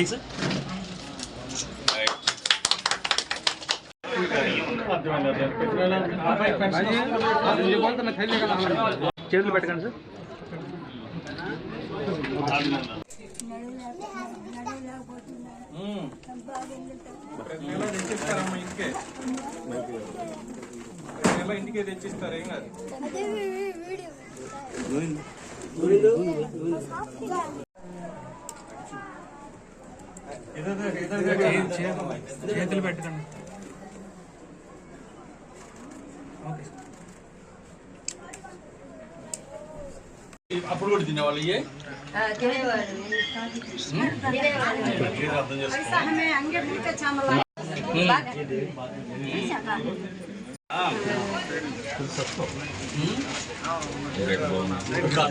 Ready sir చేతులు పెట్టకండి sir తెచ్చిస్తారమ్మా ఇంటికే నెల ఇంటికే తెచ్చిస్తారు ఏం కాదు చేతులు పెట్టకండి అప్పుడు కూడా తినేవాళ్ళు ఇయ్యే ఇంకా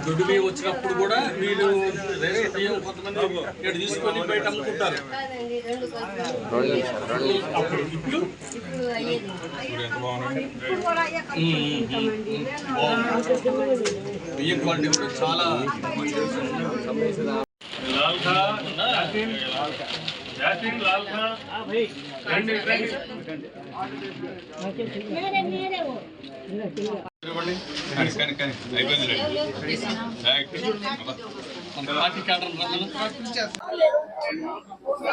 దొడ్డు మీ వచ్చినప్పుడు కూడా వీళ్ళు కొంతమంది ఇక్కడ తీసుకొని బయట అమ్ముకుంటారు అప్పుడు ఇప్పుడు బియ్యం క్వాలిటీ కూడా చాలా రండి.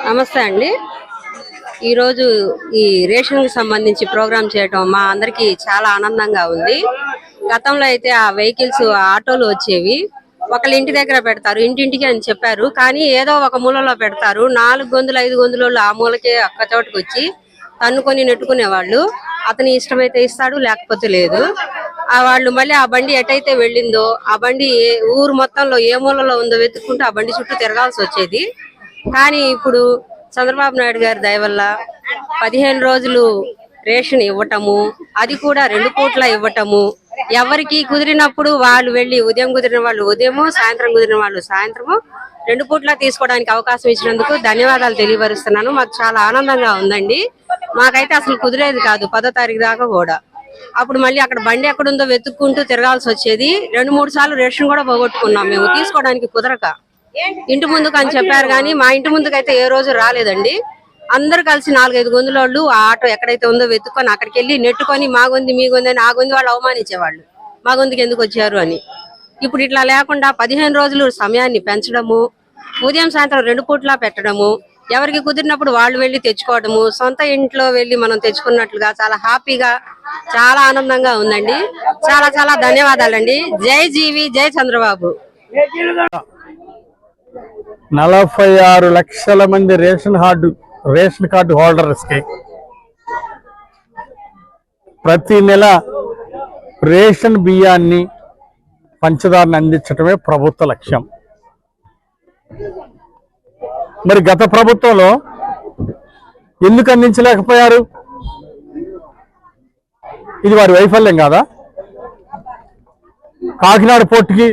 నమస్తే అండి. ఈరోజు ఈ రేషన్కి సంబంధించి ప్రోగ్రామ్ చేయటం మా అందరికి చాలా ఆనందంగా ఉంది. గతంలో అయితే ఆ వెహికల్స్ ఆటోలు వచ్చేవి. ఒకళ్ళ ఇంటి దగ్గర పెడతారు ఇంటింటికి అని చెప్పారు. కానీ ఏదో ఒక మూలలో పెడతారు. నాలుగు గొంతులు ఐదు గొంతులు ఆ మూలకే ఒక్క చోటుకు వచ్చి తన్నుకొని నెట్టుకునేవాళ్ళు. అతని ఇష్టమైతే ఇస్తాడు లేకపోతే లేదు. ఆ వాళ్ళు మళ్ళీ ఆ బండి ఎటైతే వెళ్ళిందో ఆ బండి ఊరు మొత్తంలో ఏ మూలలో ఉందో వెతుక్కుంటూ ఆ బండి చుట్టూ తిరగాల్సి వచ్చేది. కానీ ఇప్పుడు చంద్రబాబు నాయుడు గారి దయ వల్ల పదిహేను రోజులు రేషన్ ఇవ్వటము అది కూడా రెండు పూట్ల ఇవ్వటము ఎవరికి కుదిరినప్పుడు వాళ్ళు వెళ్ళి ఉదయం కుదిరిన వాళ్ళు ఉదయము సాయంత్రం కుదిరిన వాళ్ళు సాయంత్రము రెండు పూట్ల తీసుకోవడానికి అవకాశం ఇచ్చినందుకు ధన్యవాదాలు తెలియపరుస్తున్నాను. మాకు చాలా ఆనందంగా ఉందండి. మాకైతే అసలు కుదిరేది కాదు పదో తారీఖు దాకా కూడా. అప్పుడు మళ్ళీ అక్కడ బండి ఎక్కడుందో వెతుక్కుంటూ తిరగాల్సి వచ్చేది. రెండు మూడు సార్లు రేషన్ కూడా పోగొట్టుకున్నాం మేము. తీసుకోవడానికి కుదరక. ఇంటి ముందుకు అని చెప్పారు కానీ మా ఇంటి ముందుకైతే ఏ రోజు రాలేదండి. అందరు కలిసి నాలుగైదు గొంతులోళ్ళు ఆ ఆటో ఎక్కడైతే ఉందో వెతుక్కొని అక్కడికి వెళ్ళి నెట్టుకొని మా గొంది మీ గొంది అని ఆ గొంది వాళ్ళు అవమానించేవాళ్ళు. మా గొంతుకి ఎందుకు వచ్చారు అని. ఇప్పుడు ఇట్లా లేకుండా పదిహేను రోజులు సమయాన్ని పెంచడము ఉదయం సాయంత్రం రెండు పూట్లా పెట్టడము ఎవరికి కుదిరినప్పుడు వాళ్ళు వెళ్ళి తెచ్చుకోవడము సొంత ఇంట్లో వెళ్ళి మనం తెచ్చుకున్నట్లుగా చాలా హ్యాపీగా చాలా ఆనందంగా ఉందండి. చాలా చాలా ధన్యవాదాలండి. జై జీవి జై చంద్రబాబు. నలభై ఆరు లక్షల మంది రేషన్ కార్డు రేషన్ కార్డు హోల్డర్స్కి ప్రతి నెల రేషన్ బియ్యాన్ని పంచదారని అందించడమే ప్రభుత్వ లక్ష్యం. మరి గత ప్రభుత్వంలో ఎందుకు అందించలేకపోయారు? ఇది వారి వైఫల్యం కాదా? కాకినాడ పోర్టుకి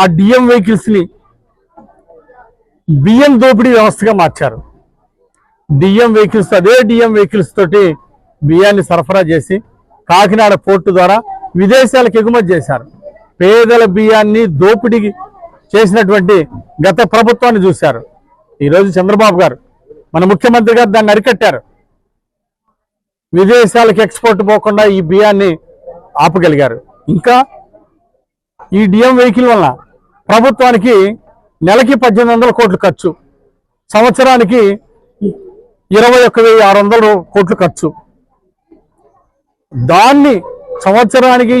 ఆ డిఎం వెహికల్స్ని బియ్యం దోపిడీ వ్యవస్థగా మార్చారు. డిఎం వెహికల్స్ అదే డిఎం వెహికల్స్ తోటి బియ్యాన్ని సరఫరా చేసి కాకినాడ పోర్టు ద్వారా విదేశాలకు ఎగుమతి చేశారు. పేదల బియ్యాన్ని దోపిడీ చేసినటువంటి గత ప్రభుత్వాన్ని చూశారు. ఈరోజు చంద్రబాబు గారు మన ముఖ్యమంత్రి గారు దాన్ని అరికట్టారు. విదేశాలకు ఎక్స్పోర్ట్ పోకుండా ఈ బియ్యాన్ని ఆపగలిగారు. ఇంకా ఈ డిఎం వెహికల్ వలన ప్రభుత్వానికి నెలకి పద్దెనిమిది వందల కోట్లు ఖర్చు. సంవత్సరానికి ఇరవై ఒక్క వెయ్యి ఆరు వందల కోట్లు ఖర్చు. దాన్ని సంవత్సరానికి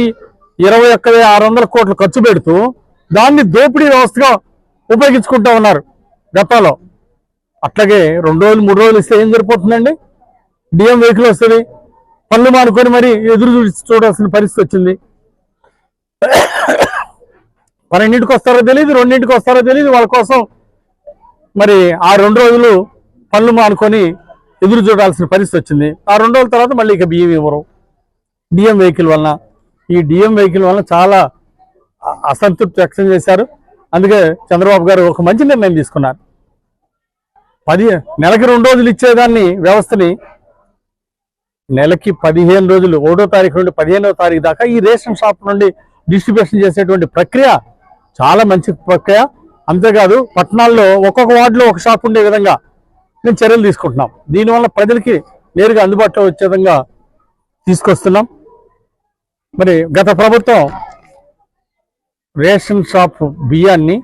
ఇరవై ఒక్క వెయ్యి ఆరు వందల కోట్లు ఖర్చు పెడుతూ దాన్ని దోపిడీ వ్యవస్థగా ఉపయోగించుకుంటూ ఉన్నారు గతంలో. అట్లాగే రెండు రోజులు మూడు రోజులు ఇస్తే ఏం సరిపోతుందండి? డిఎం వెహికల్ వస్తుంది. పనులు మానుకొని మరి ఎదురు చూసి చూడాల్సిన పరిస్థితి వచ్చింది. పన్నెండింటికి వస్తారో తెలియదు రెండింటికి వస్తారో తెలియదు వాళ్ళ కోసం మరి ఆ రెండు రోజులు పనులు మానుకొని ఎదురు చూడాల్సిన పరిస్థితి వచ్చింది. ఆ రెండు రోజుల తర్వాత మళ్ళీ ఇక బియ్యం ఇవ్వరు. డిఎం వెహికల్ వలన ఈ డిఎం వెహికల్ వలన చాలా అసంతృప్తి వ్యక్తం చేశారు. అందుకే చంద్రబాబు గారు ఒక మంచి నిర్ణయం తీసుకున్నారు. పది నెలకి రెండు రోజులు ఇచ్చేదాన్ని వ్యవస్థని నెలకి పదిహేను రోజులు ఒకటో తారీఖు నుండి పదిహేనవ తారీఖు దాకా ఈ రేషన్ షాప్ నుండి డిస్ట్రిబ్యూషన్ చేసేటువంటి ప్రక్రియ చాలా మంచి ప్రక్రియ. అంతేకాదు పట్టణాల్లో ఒక్కొక్క వార్డులో ఒక షాప్ ఉండే విధంగా మేము చర్యలు తీసుకుంటున్నాం. దీనివల్ల ప్రజలకి నేరుగా అందుబాటులో వచ్చే విధంగా తీసుకొస్తున్నాం. మరి గత ప్రభుత్వం రేషన్ షాప్ బియ్యాన్ని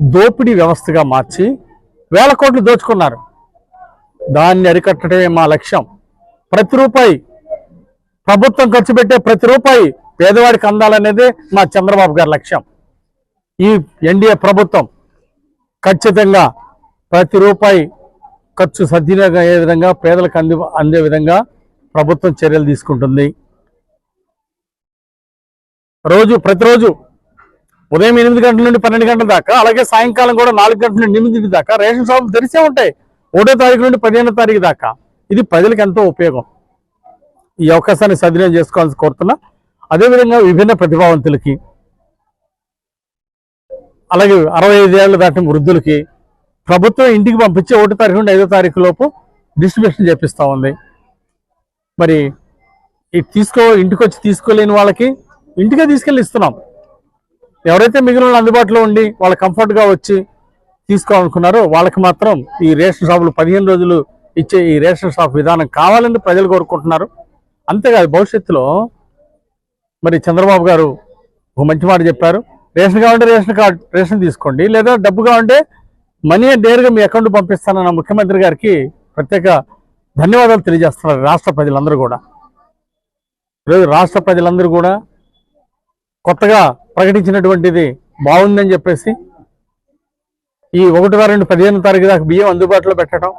దోపిడీ వ్యవస్థగా మార్చి వేల కోట్లు దోచుకున్నారు. దాన్ని అరికట్టడమే మా లక్ష్యం. ప్రతి రూపాయి ప్రభుత్వం ఖర్చు పెట్టే ప్రతి రూపాయి పేదవాడికి అందాలనేదే మా చంద్రబాబు గారి లక్ష్యం. ఈ ఎన్డీఏ ప్రభుత్వం ఖచ్చితంగా ప్రతి రూపాయి ఖర్చు సద్వినియోగం అయ్యే విధంగా పేదలకు అంది అందే విధంగా ప్రభుత్వం చర్యలు తీసుకుంటుంది. రోజు ప్రతిరోజు ఉదయం ఎనిమిది గంటల నుండి పన్నెండు గంటల దాకా అలాగే సాయంకాలం కూడా నాలుగు గంటల నుండి ఎనిమిది దాకా రేషన్ షాపులు తెరిచే ఉంటాయి. ఒకటో తారీఖు నుండి పదిహేనో తారీఖు దాకా. ఇది ప్రజలకు ఎంతో ఉపయోగం. ఈ అవకాశాన్ని సద్వినియోగం చేసుకోవాలని కోరుతున్నా. అదేవిధంగా విభిన్న ప్రతిభావంతులకి అలాగే అరవై ఐదు ఏళ్ళు దాటిన వృద్ధులకి ప్రభుత్వం ఇంటికి పంపించి ఒకటో తారీఖు నుండి ఐదో తారీఖు లోపు డిస్ట్రిబ్యూషన్ చేపిస్తూ ఉంది. మరి ఈ తీసుకో ఇంటికి వచ్చి తీసుకోలేని వాళ్ళకి ఇంటికే తీసుకెళ్ళి ఇస్తున్నాం. ఎవరైతే మిగిలిన వాళ్ళు అందుబాటులో ఉండి వాళ్ళ కంఫర్ట్గా వచ్చి తీసుకోవాలనుకున్నారో వాళ్ళకి మాత్రం ఈ రేషన్ షాపులు పదిహేను రోజులు ఇచ్చే ఈ రేషన్ షాప్ విధానం కావాలని ప్రజలు కోరుకుంటున్నారు. అంతేకాదు భవిష్యత్తులో మరి చంద్రబాబు గారు ఒక మంచి మాట చెప్పారు. రేషన్ కావాలంటే రేషన్ కార్డు రేషన్ తీసుకోండి. లేదా డబ్బు కావాలంటే మనీ నేరుగా మీ అకౌంట్ పంపిస్తానన్న ముఖ్యమంత్రి గారికి ప్రత్యేక ధన్యవాదాలు తెలియజేస్తున్నారు రాష్ట్ర ప్రజలందరూ కూడా. ఈరోజు రాష్ట్ర ప్రజలందరూ కూడా కొత్తగా ప్రకటించినటువంటిది బాగుందని చెప్పేసి ఈ ఒకటి రెండు పదిహేను తారీఖు దాకా బియ్యం అందుబాటులో పెట్టడం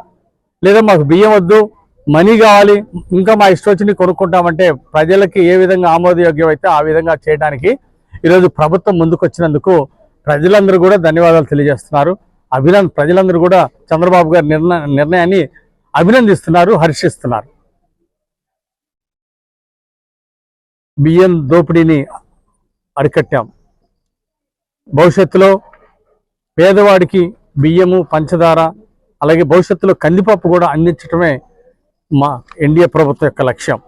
లేదా మాకు బియ్యం వద్దు మనీ కావాలి ఇంకా మా ఇష్టం వచ్చింది కొనుక్కుంటామంటే ప్రజలకి ఏ విధంగా ఆమోదయోగ్యం అయితే ఆ విధంగా చేయడానికి ఈరోజు ప్రభుత్వం ముందుకు వచ్చినందుకు ప్రజలందరూ కూడా ధన్యవాదాలు తెలియజేస్తున్నారు. అభినంద ప్రజలందరూ కూడా చంద్రబాబు గారి నిర్ణయ నిర్ణయాన్ని అభినందిస్తున్నారు హర్షిస్తున్నారు. బియ్యం దోపిడీని అరికట్టాం. భవిష్యత్తులో పేదవాడికి బియ్యము పంచదార అలాగే భవిష్యత్తులో కందిపప్పు కూడా అందించడమే మా ఎన్డీఏ ప్రభుత్వం యొక్క లక్ష్యం.